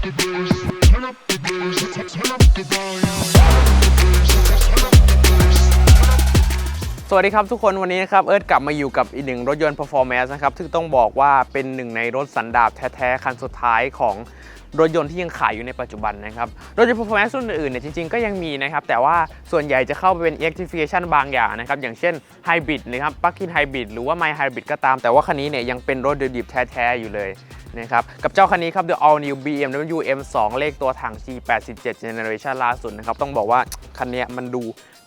สวัสดีครับทุกคนวันนี้นะครับ เอิร์ดกลับมาอยู่กับอีกหนึ่งรถยนต์ performance นะครับ ซึ่งต้องบอกว่าเป็นหนึ่งในรถสันดาปแท้ ๆ คันสุดท้ายของ รถยนต์ที่ยังขายอยู่ในปัจจุบันนะครับรถยนต์ performance รุ่นอื่นเนี่ยจริงๆก็ยังมีนะครับแต่ว่าส่วนใหญ่จะเข้าไปเป็น electrification บางอย่างนะครับอย่างเช่น hybrid นะครับ plug-in hybrid หรือว่า my hybrid ก็ตาม แต่ว่าคันนี้เนี่ยยังเป็นรถดิบๆแท้ๆอยู่เลยนะครับกับเจ้าคันนี้ครับ The All New BMW M2 เลขตัวถัง G87 Generation ล่าสุดนะครับต้องบอกว่าคันนี้มันดู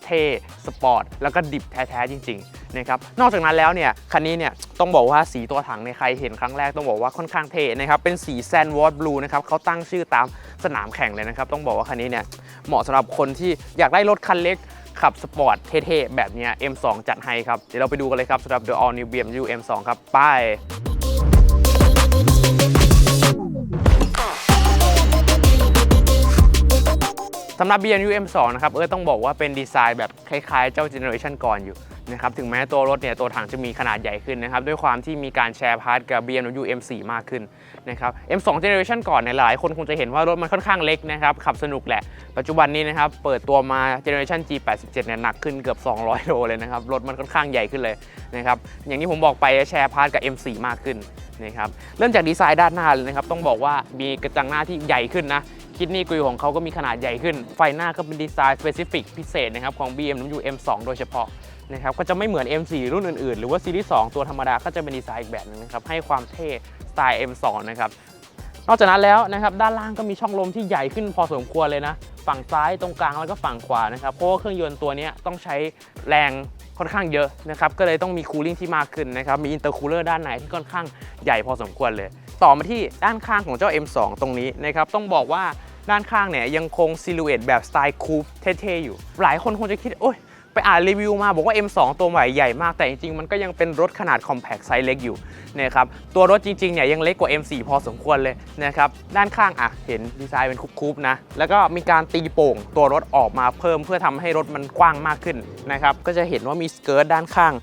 เท่สปอร์ตแล้วก็ดิบแท้ๆจริงๆนะครับนอกจากนั้นแล้วเนี่ยคันนี้เนี่ยต้องบอกว่าสีตัวถังในใครเห็นครั้งแรกต้องบอกว่าค่อนข้างเท่นะครับเป็นสีแซนวอร์ดบลูนะครับเขาตั้งชื่อตามสนามแข่งเลยนะครับต้องบอกว่าคันนี้เนี่ยเหมาะสำหรับคนที่อยากได้รถคันเล็กขับสปอร์ตเท่ๆแบบเนี้ย M2 จัดให้ครับ เดี๋ยวเราไปดูกันเลยครับสำหรับ The All New BMW M2 ครับ ไปำหรับ BMW M2 นะครับเออต้องบอกว่าเป็นดีไซน์แบบคล้ายๆ เจ้าเจเนอเรชันก่อนอยู่นะครับถึงแม้ตัวรถเนี่ยตัวถังจะมีขนาดใหญ่ขึ้นนะครับด้วยความที่มีการแชร์พาร์ทกับ BMW M4 มากขึ้นนะครับ M2 เจเนอเรชันก่อนเนี่ยหลายคนคงจะเห็นว่ารถมันค่อนข้างเล็กนะครับขับสนุกแหละ ปัจจุบันนี้นะครับเปิดตัวมาเจเนอเรชัน G87 เนี่ยหนักขึ้นเกือบ 200 โลเลยนะครับรถมันค่อนข้างใหญ่ขึ้นเลยนะครับอย่างที่ผมบอกไปแชร์พาร์ทกับ M4 มากขึ้นนะครับเริ่มจากดีไซน์ด้านหน้าเลยนะครับต้องบอกว่ามีกระจังหน้าที่ใหญ่ขึ้นนะ คิดนี่กุยของเขาก็มีขนาดใหญ่ขึ้น ไฟหน้าก็เป็นดีไซน์ specific พิเศษนะครับของ BMW M2 โดยเฉพาะนะครับก็จะไม่เหมือน M4 รุ่นอื่นๆ หรือว่าซีรีส์2ตัวธรรมดาก็จะเป็นดีไซน์อีกแบบหนึงนะครับให้ความเท่สไตล์ M2 นะครับนอกจากนั้นแล้วนะครับด้านล่างก็มีช่องลมที่ใหญ่ขึ้นพอสมควรเลยนะ ฝั่งซ้ายตรงกลางแล้วก็ฝั่งขวานะครับเพราะว่าเครื่องยนต์ตัวนี้ต้องใช้แรงค่อนข้างเยอะนะครับก็เลยต้องมีคูลิ่งที่มากขึ้นนะครับมีอินเตอร์คูลเลอร์ด้านในที่ค่อนข้างใหญ่พอสมควรเลย ต่อมาที่ด้านข้างของเจ้า M2 ตรงนี้นะครับต้องบอกว่าด้านข้างเนี่ยยังคงซิลูเอตแบบสไตล์คูปเท่ๆอยู่ หลายคนคงจะคิดโอ๊ยไปอ่านรีวิวมาบอกว่า M2 ตัวใหม่ใหญ่มากแต่จริงๆ มันก็ยังเป็นรถขนาด compact ไซส์เล็กอยู่นะครับตัวรถจริงๆเนี่ยยังเล็กกว่า M4 พอสมควรเลยนะครับด้านข้างอะเห็นดีไซน์เป็นคุบๆนะ แล้วก็มีการตีโป่งตัวรถออกมาเพิ่มเพื่อทำให้รถมันกว้างมากขึ้นนะครับก็จะเห็นว่ามีสเกิร์ตด้านข้าง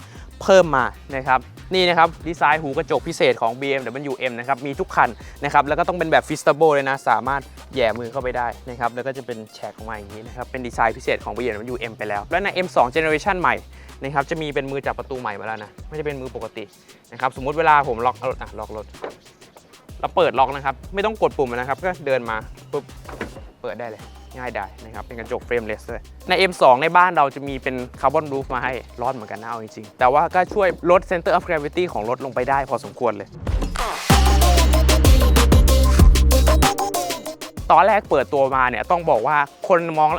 เพิ่มมานะครับ นี่นะครับดีไซน์หูกระจกพิเศษของ BMW M นะครับมีทุกคันนะครับแล้วก็ต้องเป็นแบบฟิสต a โบเลยนะ สามารถแย่มือเข้าไปได้นะครับแล้วก็จะเป็นแฉกออกมาอย่างนี้นะครับเป็นดีไซน์พิเศษของ BMW M ไปแล้ว และใน M2 Generation ใหม่นะครับจะมีเป็นมือจับประตูใหม่มาแล้วนะไม่ใช่เป็นมือปกตินะครับสมมุติเวลาผมล็อกรถอะล็อกรถเราเปิดล็อกนะครับ ไม่ต้องกดปุ่มนะครับ ก็เดินมาปุ๊บเปิดได้เลย ง่ายได้นะครับ เป็นกระจกเฟรมเลสเลย ใน M2 ในบ้านเราจะมีเป็นคาร์บอนรูฟมาให้ร้อนเหมือนกันนะเอาจริงๆ แต่ว่าก็ช่วยลด Center of Gravity ของรถลงไปได้พอสมควรเลยตอนแรกเปิดตัวมาเนี่ยต้องบอกว่าคนมอง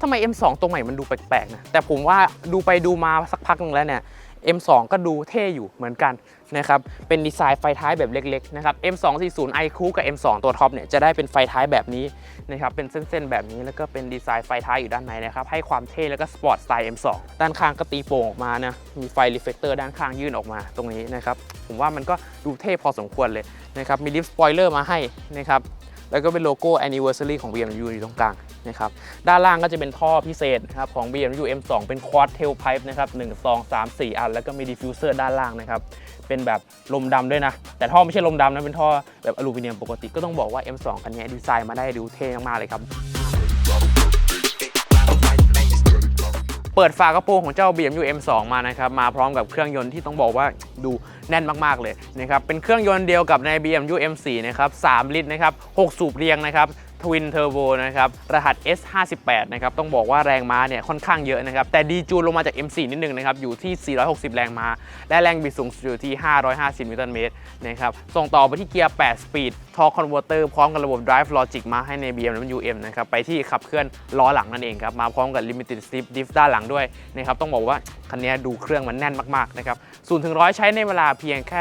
ทำไม M2 ตัวใหม่มันดูแปลกๆนะแต่ผมว่าดูไปดูมาสักพักหนึงแล้วเนี่ย M2 ก็ดูเท่อยู่เหมือนกันนะครับ เป็นดีไซน์ไฟท้ายแบบเล็กๆนะครับ M240 iQ กับ M2 ตัวท็อปเนี่ยจะได้เป็นไฟท้ายแบบนี้นะครับ เป็นเส้นๆแบบนี้แล้วก็เป็นดีไซน์ไฟท้ายอยู่ด้านในนะครับ ให้ความเท่แล้วก็สปอร์ตสไตล์ M2 ด้านข้างก็ตีโป่งออกมานะมีไฟรีเฟกเตอร์ด้านข้างยื่นออกมาตรงนี้นะครับผมว่ามันก็ดูเท่พอสมควรเลยนะครับมีลิฟต์สปอยเลอร์มาให้นะครับ แล้วก็เป็นโลโก้ anniversary ของ BMW อยู่ตรงกลางนะครับด้านล่างก็จะเป็นท่อพิเศษนะครับของ BMW M2 เป็น quad tailpipe นะครับ1 2 3 4 อัน แล้วก็มี diffuser ด้านล่างนะครับเป็นแบบลมดำด้วยนะ แต่ท่อไม่ใช่ลมดำนะเป็นท่อแบบอลูมิเนียมปกติก็ต้องบอกว่า M2 คันนี้ดีไซน์มาได้ดูเท่มากเลยครับ เปิดฝากระโปรงของเจ้า BMW M2 มานะครับมาพร้อมกับเครื่องยนต์ที่ต้องบอกว่าดูแน่นมากๆเลยนะครับเป็นเครื่องยนต์เดียวกับใน BMW M4 นะครับ3ลิตรนะครับ6สูบเรียงนะครับ ทวินเทอร์โบนะครับ รหัส S58 นะครับ ต้องบอกว่าแรงม้าเนี่ยค่อนข้างเยอะนะครับ แต่ดีจูนลงมาจาก M4 นิดนึงนะครับ อยู่ที่ 460 แรงม้า และแรงบิดสูงสุดอยู่ที่ 550 นิวตันเมตรนะครับ ส่งต่อไปที่เกียร์ 8 สปีดทอร์คอนเวอร์เตอร์พร้อมกับระบบ Drive Logic มาให้ใน BMW M นะครับ ไปที่ขับเคลื่อนล้อหลังนั่นเองครับ มาพร้อมกับ Limited Slip Diff ด้านหลังด้วยนะครับต้องบอกว่าคันนี้ดูเครื่องมันแน่นมากๆนะครับ0ถึง100 ใช้ในเวลาเพียงแค่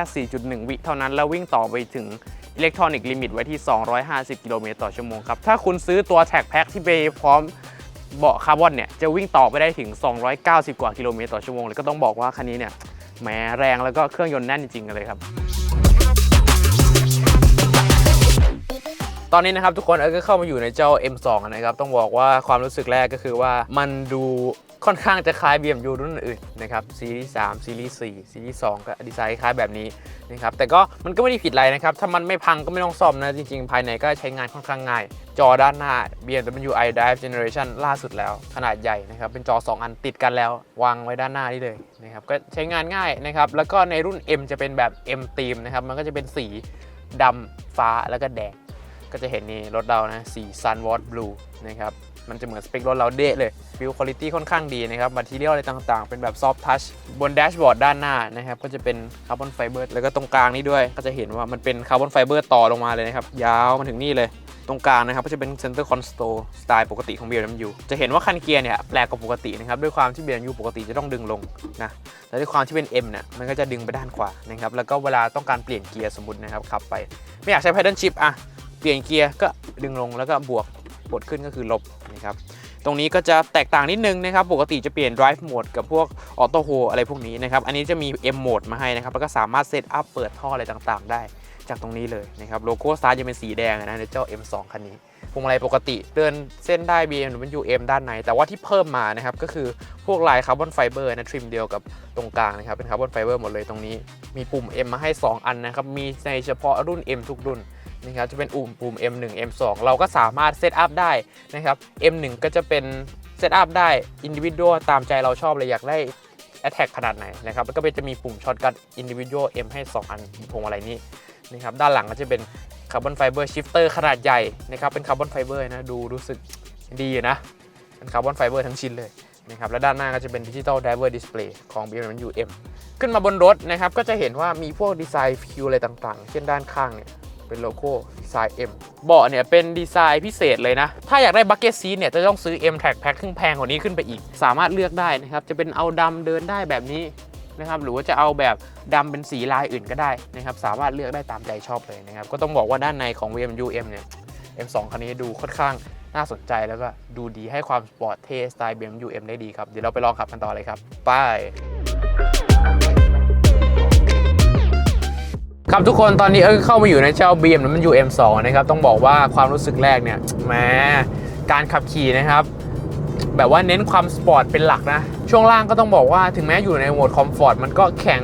4.1 วิเท่านั้นแล้ววิ่งต่อไปถึง อิเล็กทรอนิกส์ลิมิตไว้ที่ 250 กิโลเมตรต่อชั่วโมงครับ ถ้าคุณซื้อตัวแท็กแพ็คที่ไปพร้อมเบาะคาร์บอนเนี่ย จะวิ่งต่อไปได้ถึง 290 กว่ากิโลเมตรต่อชั่วโมงเลยก็ต้องบอกว่าคันนี้เนี่ยแหมแรงแล้วก็เครื่องยนต์แน่นจริงๆเลยครับ ตอนนี้นะครับทุกคนเอิร์ธก็เข้ามาอยู่ในเจ้า M2 นะครับ ต้องบอกว่าความรู้สึกแรกก็คือว่ามันดู ค่อนข้างจะคล้าย BMW รุ่นอื่นนะครับซีรีส์3ซีรีส์4ซีรีส์2ก็ดีไซน์คล้ายแบบนี้นะครับแต่ก็มันก็ไม่ได้ผิดอะไรนะครับ ถ้ามันไม่พังก็ไม่ต้องซ่อมนะ จริงๆ ภายในก็ใช้งานค่อนข้างง่าย จอด้านหน้า BMW iDrive Generation ล่าสุดแล้ว ขนาดใหญ่นะครับ เป็นจอ 2 อันติดกันแล้ว วางไว้ด้านหน้านี่เลยนะครับก็ใช้งานง่ายนะครับแล้วก็ในรุ่น M จะเป็นแบบ M Theme นะครับมันก็จะเป็นสีดำฟ้าแล้วก็แดงก็จะเห็นนี่รถเรานะสี Sunward Blue นะครับ มันจะเหมือนสเปครถเราเดะเลย Build Quality ค่อนข้างดีนะครับมาทีเรียลอะไรต่างๆ เป็นแบบ Soft Touch บนแดชบอร์ดด้านหน้านะครับก็จะเป็นคาร์บอนไฟเบอร์แล้วก็ตรงกลางนี้ด้วย ก็จะเห็นว่ามันเป็นคาร์บอนไฟเบอร์ต่อลงมาเลยนะครับยาวมาถึงนี่เลยตรงกลางนะครับก็จะเป็น Center Console สไตล์ปกติของ BMW จะเห็นว่าคันเกียร์เนี่ยแปลกกว่าปกตินะครับด้วยความที่ BMW ปกติจะต้องดึงลงนะแต่ด้วยความที่เป็น M เนี่ยมันก็จะดึงไปด้านขวานะครับแล้วก็เวลาต้องการเปลี่ยนเกียร์สมมตินะครับขับไป ไม่อยากใช้ Paddle Shift อะเปลี่ยนเกียร์ก็ดึงลงแล้วก็บวก กดขึ้นก็คือลบนะครับตรงนี้ก็จะแตกต่างนิดนึงนะครับ ปกติจะเปลี่ยน drive mode กับพวก auto hold อะไรพวกนี้นะครับ อันนี้จะมี M mode มาให้นะครับ แล้วก็สามารถเซตอัพเปิดท่ออะไรต่างๆ ได้จากตรงนี้เลยนะครับ โลโก้สตาร์จะเป็นสีแดงนะในเจ้า M2 คันนี้พวงมาลัยปกติเดินเส้นได้ BMW M ด้านใน แต่ว่าที่เพิ่มมานะครับ ก็คือพวกลายคาร์บอนไฟเบอร์นะ ทริมเดียวกับตรงกลางนะครับ เป็นคาร์บอนไฟเบอร์หมดเลยตรงนี้ มีปุ่ม M มาให้ 2 อันนะครับ มีในเฉพาะรุ่น M ทุกรุ่น นะครับจะเป็นอุ่มปุ่ม M1 M2 เราก็สามารถเซตอัพได้นะครับ M1 ก็จะเป็นเซตอัพได้อินดิวิ u a l ตามใจเราชอบเลยอยากได้ Attack ขนาดไหนนะครับแล้วก็จะมีปุ่มช็อตกันอินดิวิ u a l M ให้ 2 อันพวงมาลัยนี้นะครับด้านหลังก็จะเป็นคาร์บอนไฟเบอร์ชิฟเตอร์ขนาดใหญ่นะครับเป็นคาร์บอนไฟเบอร์นะดูรู้สึกดีอยู่นะเป็นคาร์บอนไฟเบอร์ทั้งชิ้นเลยนะครับและด้านหน้าก็จะเป็นดิจิตอลไดเวอร์ดิสเพลย์ของ BMW M ขึ้นมาบนรถนะครับก็จะเห็นว่ามีพวกดีไซน์ฟิวอะไรต่างๆ เช่นด้านข้างเนี่ย เป็นโลโก้ดีไซน์ M เบาะเนี่ยเป็นดีไซน์พิเศษเลยนะ ถ้าอยากได้บั c เก็ตซีเนี่ยจะต้องซื้อ M Track Pack ครึ่งแพงกว่านี้ขึ้นไปอีก สามารถเลือกได้นะครับ จะเป็นเอาดำเดินได้แบบนี้นะครับหรือว่าจะเอาแบบดำเป็นสีลายอื่นก็ได้นะครับสามารถเลือกได้ตามใจชอบเลยนะครับก็ต้องบอกว่าด้านในของ VMU M เนี่ย M2 คันนี้ดูค่อนข้างน่าสนใจแล้วก็ดูดีให้ความสปอร์ตเท่สไตล์ BMW M ได้ดีครับ เดี๋ยวเราไปลองขับกันต่อเลยครับ ไป ครับทุกคนตอนนี้เอิร์กเข้ามาอยู่ในเจ้า BMW M2 นะครับต้องบอกว่าความรู้สึกแรกเนี่ยแหมการขับขี่นะครับแบบว่าเน้นความสปอร์ตเป็นหลักนะ ช่วงล่างก็ต้องบอกว่าถึงแม้อยู่ในโหมดคอมฟอร์ตมันก็แข็ง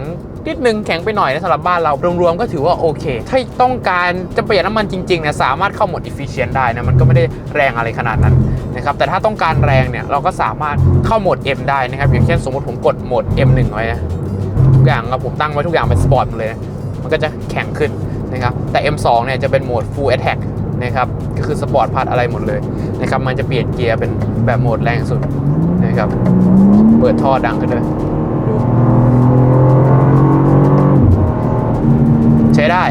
นิดนึงแข็งไปหน่อยนะสำหรับบ้านเรา รวมๆก็ถือว่าโอเค ถ้าต้องการจะประหยัดน้ำมันจริงๆเนี่ยสามารถเข้าโหมด efficient ได้นะ มันก็ไม่ได้แรงอะไรขนาดนั้นนะครับแต่ถ้าต้องการแรงเนี่ย เราก็สามารถเข้าโหมด M ได้นะครับ อย่างเช่นสมมติผมกดโหมด M1 ไว้นะทุกอย่างครับผมตั้งไว้ทุกอย่างเป็นสปอร์ตหมดเลย มันก็จะแข็งขึ้นนะครับแต่ M2 เนี่ยจะเป็นโหมด Full Attack นะครับก็คือสปอร์ตพัดอะไรหมดเลยนะครับมันจะเปลี่ยนเกียร์เป็นแบบโหมดแรงสุดนะครับเปิดท่อดังขึ้นเลยดูใช้ได้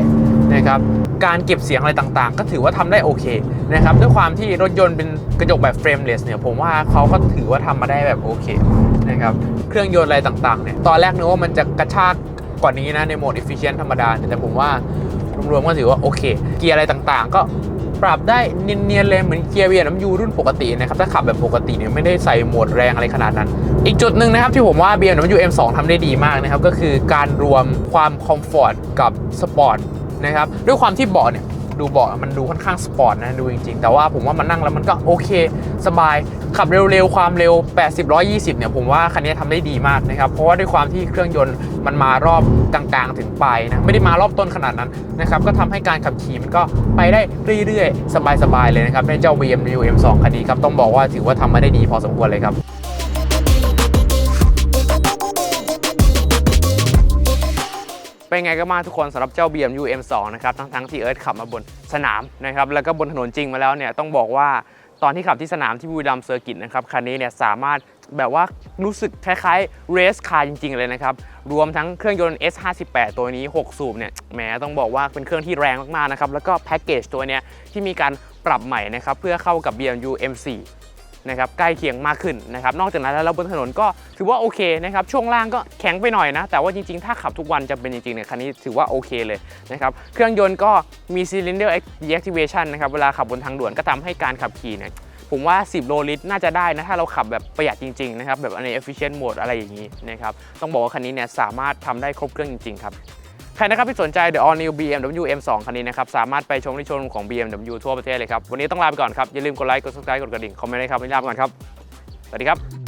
นะครับการเก็บเสียงอะไรต่างๆ ก็ถือว่าทำได้โอเคนะครับด้วยความที่รถยนต์เป็นกระจกแบบเฟรมเลสเนี่ยผมว่าเขาก็ถือว่าทำมาได้แบบโอเคนะครับเครื่องยนต์อะไรต่างๆเนี่ยตอนแรกนึกว่ามันจะกระชาก กว่านี้นะในโหมด efficient ธรรมดา แต่ผมว่ารวมๆก็ถือว่าโอเค เกียร์อะไรต่างๆ ก็ปรับได้เนียนๆเลยเหมือนเกียร์เวียน้ำยูรุ่นปกตินะครับ ถ้าขับแบบปกติเนี่ยไม่ได้ใส่โหมดแรงอะไรขนาดนั้น อีกจุดหนึ่งนะครับที่ผมว่า BMW M2 ทำได้ดีมากนะครับ ก็คือการรวมความคอมฟอร์ตกับสปอร์ตนะครับด้วยความที่เบาะเนี่ย ดูเบาะมันดูค่อนข้างสปอร์ตนะดูจริงๆ แต่ว่าผมว่ามันนั่งแล้วมันก็โอเค สบายขับเร็วๆ ความเร็ว 80 120 เนี่ยผมว่าคันนี้ทำได้ดีมากนะครับ เพราะว่าด้วยความที่เครื่องยนต์มันมารอบกลางๆถึงปลายนะไม่ได้มารอบต้นขนาดนั้นนะครับก็ทำให้การขับขี่มันก็ไปได้เรื่อยๆ สบายๆเลยนะครับในเจ้า BMW M2 คันนี้ครับต้องบอกว่าถือว่าทำมาได้ดีพอสมควรเลยครับ เป็นไงก็มากทุกคนสำหรับเจ้า BMW M2 นะครับทั้งทั้งๆที่เอิร์ธขับมาบนสนามนะครับแล้วก็บนถนนจริงมาแล้วเนี่ยต้องบอกว่าตอนที่ขับที่สนามที่บุรีรัมย์เซอร์กิตนะครับคันนี้เนี่ยสามารถแบบว่ารู้สึกคล้ายๆเรสคาร์จริง ๆ เลยนะครับ รวมทั้งเครื่องยนต์ S58 ตัวนี้ 6 สูบเนี่ยแหมต้องบอกว่าเป็นเครื่องที่แรงมาก ๆ นะครับ แล้วก็แพ็กเกจตัวเนี้ยที่มีการปรับใหม่นะครับ เพื่อเข้ากับ BMW M4 นะครับใกล้เคียงมากขึ้นนะครับนอกจากนั้นแล้วบนถนนก็ถือว่าโอเคนะครับช่วงล่างก็แข็งไปหน่อยนะ แต่ว่าจริงๆ ถ้าขับทุกวันจะเป็นจริงๆเนี่ยคันนี้ถือว่าโอเคเลยนะครับเครื่องยนต์ก็มี cylinder deactivation นะครับเวลาขับบนทางด่วนก็ทำให้การขับขี่เนี่ยผมว่า 10 โลลิตรน่าจะได้นะ ถ้าเราขับแบบประหยัดจริง ๆ นะครับ แบบใน efficient mode อะไรอย่างนี้นะครับ ต้องบอกว่าคันนี้เนี่ยสามารถทำได้ครบเครื่องจริง ๆ ครับ ใครนะครับที่สนใจ The All New BMW M2 คันนี้นะครับ สามารถไปชมที่โชว์รูมของ BMW ทั่วประเทศเลยครับ วันนี้ต้องลาไปก่อนครับ อย่าลืมกดไลค์ กดซับสไครต์กดกระดิ่ง คอมเมนต์ให้ครับวันนี้ลาไปก่อนครับ สวัสดีครับ